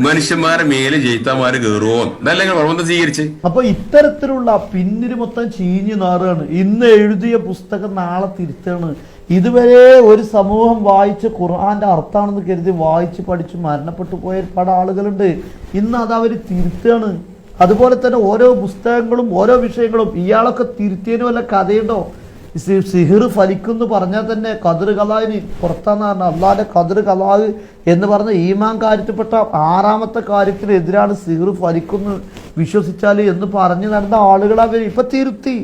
മനുഷ്യന്മാരെ മേലെ ജയിത്താമാര് കയറുമോ എന്നല്ല നിങ്ങൾ പ്രബന്ധം സ്വീകരിച്ച്?
അപ്പൊ ഇത്തരത്തിലുള്ള പിന്നിര് മൊത്തം ചീഞ്ഞു നാറുകയാണ്. ഇന്ന് എഴുതിയ പുസ്തകം നാളെ തിരുത്താണ്. ഇതുവരെ ഒരു സമൂഹം വായിച്ച് ഖുർആന്റെ അർത്ഥമാണെന്ന് കരുതി വായിച്ച് പഠിച്ച് മരണപ്പെട്ടു പോയ ഒരുപാട് ആളുകളുണ്ട്. ഇന്ന് അത് അവർ തിരുത്തുകയാണ് അതുപോലെ തന്നെ ഓരോ പുസ്തകങ്ങളും ഓരോ വിഷയങ്ങളും ഇയാളൊക്കെ തിരുത്തിയതിന് വല്ല കഥയുണ്ടോ? സിഹിർ ഫലിക്കുന്നു പറഞ്ഞാൽ തന്നെ കതിർ കലാവിന് പുറത്താന്ന് പറഞ്ഞാൽ അള്ളാന്റെ കതിർ കലാവ് എന്ന് പറഞ്ഞ ഈമാൻ കാര്യത്തിൽപ്പെട്ട ആറാമത്തെ കാര്യത്തിനെതിരാണ് സിഹിർ ഫലിക്കുന്നു വിശ്വസിച്ചാൽ എന്ന് പറഞ്ഞു നടന്ന ആളുകളവർ ഇപ്പൊ തിരുത്തി.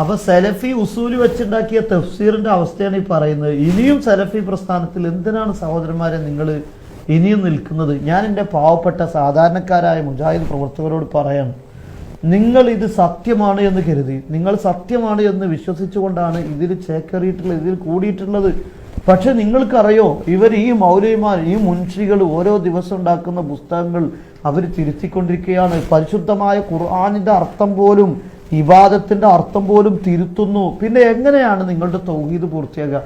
അപ്പൊ സെലഫി ഉസൂൽ വെച്ചുണ്ടാക്കിയ തഫ്സീറിന്റെ അവസ്ഥയാണ് ഈ പറയുന്നത്. ഇനിയും സെലഫി പ്രസ്ഥാനത്തിൽ എന്തിനാണ് സഹോദരന്മാരെ നിങ്ങൾ ഇനിയും നിൽക്കുന്നത്? ഞാൻ എന്റെ പാവപ്പെട്ട സാധാരണക്കാരായ മുജാഹിദ് പ്രവർത്തകരോട് പറയാണ്. നിങ്ങൾ ഇത് സത്യമാണ് എന്ന് കരുതി. നിങ്ങൾ സത്യമാണ് എന്ന് വിശ്വസിച്ചുകൊണ്ടാണ് ഇതിൽ ചേക്കേറിയിട്ടുള്ളത് ഇതിൽ കൂടിയിട്ടുള്ളത്. പക്ഷെ നിങ്ങൾക്കറിയോ ഇവർ ഈ മൗലവിമാർ ഈ മുൻഷികൾ ഓരോ ദിവസം ഉണ്ടാക്കുന്ന പുസ്തകങ്ങൾ അവർ തിരുത്തിക്കൊണ്ടിരിക്കുകയാണ്. പരിശുദ്ധമായ ഖുർആാനിന്റെ അർത്ഥം പോലും ഇബാദത്തിന്റെ അർത്ഥം പോലും തിരുത്തുന്നു. പിന്നെ എങ്ങനെയാണ് നിങ്ങളുടെ തൗഹീദ് പൂർത്തിയാകുക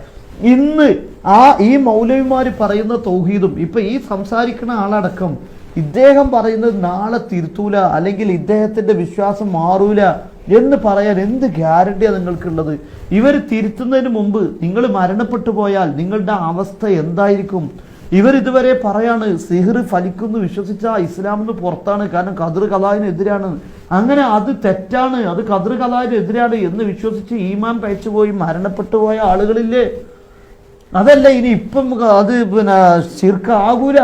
ഇന്ന് ആ ഈ മൗലവിമാർ പറയുന്ന തൗഹീദും ഇപ്പൊ ഈ സംസാരിക്കുന്ന ആളടക്കം ഇദ്ദേഹം പറയുന്നത് നാളെ തിരുത്തൂല അല്ലെങ്കിൽ ഇദ്ദേഹത്തിന്റെ വിശ്വാസം മാറൂല എന്ന് പറയാൻ എന്ത് ഗ്യാരണ്ടിയാണ് നിങ്ങൾക്കുള്ളത്? ഇവർ തിരുത്തുന്നതിന് മുമ്പ് നിങ്ങൾ മരണപ്പെട്ടു പോയാൽ നിങ്ങളുടെ അവസ്ഥ എന്തായിരിക്കും? ഇവർ ഇതുവരെ പറയാണ് സിഹിർ ഫലിക്കുന്നു വിശ്വസിച്ചാൽ ഇസ്ലാമിന് പുറത്താണ് കാരണം കതിർ കലാവിനെതിരാണ് അങ്ങനെ അത് തെറ്റാണ് അത് കതിർ കലാവിനെതിരാണ് എന്ന് വിശ്വസിച്ച് ഈമാൻ പയച്ചുപോയി മരണപ്പെട്ടു പോയ ആളുകളില്ലേ? അതല്ല ഇനി ഇപ്പം അത് പിന്നെ ശിർക്ക് ആകൂല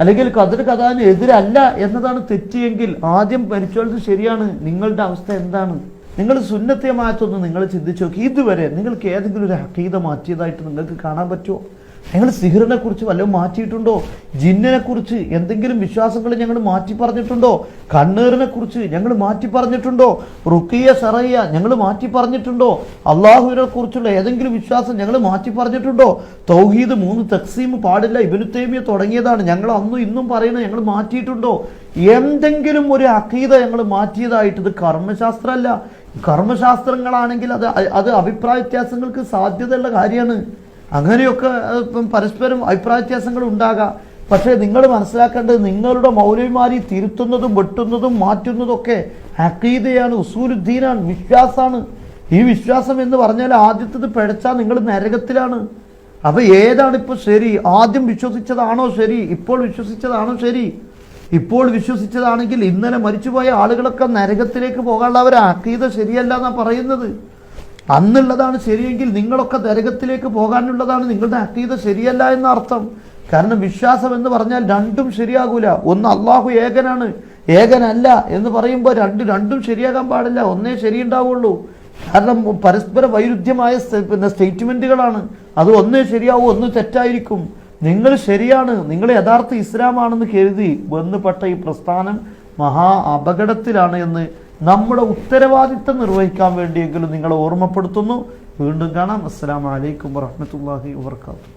അല്ലെങ്കിൽ കതിർ കഥാന് എതിരല്ല എന്നതാണ് തെറ്റിയെങ്കിൽ ആദ്യം ഭരിച്ചോളത് ശരിയാണ്. നിങ്ങളുടെ അവസ്ഥ എന്താണ്? നിങ്ങൾ സുന്നത്തെ മാറ്റൊന്ന് നിങ്ങൾ ചിന്തിച്ചു നോക്കി. ഇതുവരെ നിങ്ങൾക്ക് ഏതെങ്കിലും ഒരു ഹക്കീത മാറ്റിയതായിട്ട് നിങ്ങൾക്ക് കാണാൻ പറ്റുമോ? ഞങ്ങൾ സിഹിറിനെ കുറിച്ച് വല്ലതും മാറ്റിയിട്ടുണ്ടോ? ജിന്നിനെ കുറിച്ച് എന്തെങ്കിലും വിശ്വാസങ്ങൾ ഞങ്ങൾ മാറ്റി പറഞ്ഞിട്ടുണ്ടോ? കണ്ണീറിനെ കുറിച്ച് ഞങ്ങൾ മാറ്റി പറഞ്ഞിട്ടുണ്ടോ? റുക്കിയ സറയ്യ ഞങ്ങൾ മാറ്റി പറഞ്ഞിട്ടുണ്ടോ? അള്ളാഹുവിനെ കുറിച്ചുള്ള ഏതെങ്കിലും വിശ്വാസം ഞങ്ങൾ മാറ്റി പറഞ്ഞിട്ടുണ്ടോ? തൗഹീദ് മൂന്ന് തക്സീം പാടില്ല ഇബനു തുടങ്ങിയതാണ്. ഞങ്ങൾ അന്നും ഇന്നും പറയുന്നത് ഞങ്ങൾ മാറ്റിയിട്ടുണ്ടോ? എന്തെങ്കിലും ഒരു അഖീത ഞങ്ങൾ മാറ്റിയതായിട്ട് ഇത് കർമ്മശാസ്ത്രമല്ല. കർമ്മശാസ്ത്രങ്ങളാണെങ്കിൽ അത് അത് അഭിപ്രായ വ്യത്യാസങ്ങൾക്ക് സാധ്യതയുള്ള കാര്യമാണ്. അങ്ങനെയൊക്കെ പരസ്പരം അഭിപ്രായ വ്യത്യാസങ്ങൾ ഉണ്ടാകാം. പക്ഷേ നിങ്ങൾ മനസ്സിലാക്കേണ്ടത് നിങ്ങളുടെ മൗലവിമാരി തിരുത്തുന്നതും വെട്ടുന്നതും മാറ്റുന്നതും ഒക്കെ അക്കീതയാണ് ഉസൂലുദ്ദീനാണ് വിശ്വാസമാണ് ഈ വിശ്വാസം എന്ന് പറഞ്ഞാൽ ആദ്യത്തത് പിഴച്ചാൽ നിങ്ങൾ നരകത്തിലാണ്. അപ്പോൾ ഏതാണ് ഇപ്പോൾ ശരി? ആദ്യം വിശ്വസിച്ചതാണോ ശരി? ഇപ്പോൾ വിശ്വസിച്ചതാണോ ശരി? ഇപ്പോൾ വിശ്വസിച്ചതാണെങ്കിൽ ഇന്നലെ മരിച്ചുപോയ ആളുകളൊക്കെ നരകത്തിലേക്ക് പോകാനുള്ള അക്കീത ശരിയല്ല എന്നാണ് പറയുന്നത്. അന്നുള്ളതാണ് ശരിയെങ്കിൽ നിങ്ങളൊക്കെ നരകത്തിലേക്ക് പോകാനുള്ളതാണ് നിങ്ങളുടെ അക്കീത ശരിയല്ല എന്ന അർത്ഥം കാരണം വിശ്വാസം എന്ന് പറഞ്ഞാൽ രണ്ടും ശരിയാകൂല. ഒന്ന് അള്ളാഹു ഏകനാണ്. ഏകനല്ല എന്ന് പറയുമ്പോൾ രണ്ട് രണ്ടും ശരിയാകാൻ പാടില്ല. ഒന്നേ ശരിയുണ്ടാവുള്ളൂ. കാരണം പരസ്പര വൈരുദ്ധ്യമായ പിന്നെ സ്റ്റേറ്റ്മെന്റുകളാണ്. അത് ഒന്നേ ശരിയാവും ഒന്ന് തെറ്റായിരിക്കും. നിങ്ങൾ ശരിയാണ്. നിങ്ങൾ യഥാർത്ഥ ഇസ്ലാമാണെന്ന് കരുതി ബന്ധപ്പെട്ട ഈ പ്രസ്ഥാനം മഹാ അപകടത്തിലാണ് എന്ന് നമ്മുടെ ഉത്തരവാദിത്തം നിർവഹിക്കാൻ വേണ്ടിയെങ്കിലും നിങ്ങളെ ഓർമ്മപ്പെടുത്തുന്നു. വീണ്ടും കാണാം. അസ്സാം വലൈക്കും വറഹമത്തല്ലാഹി വാത്തു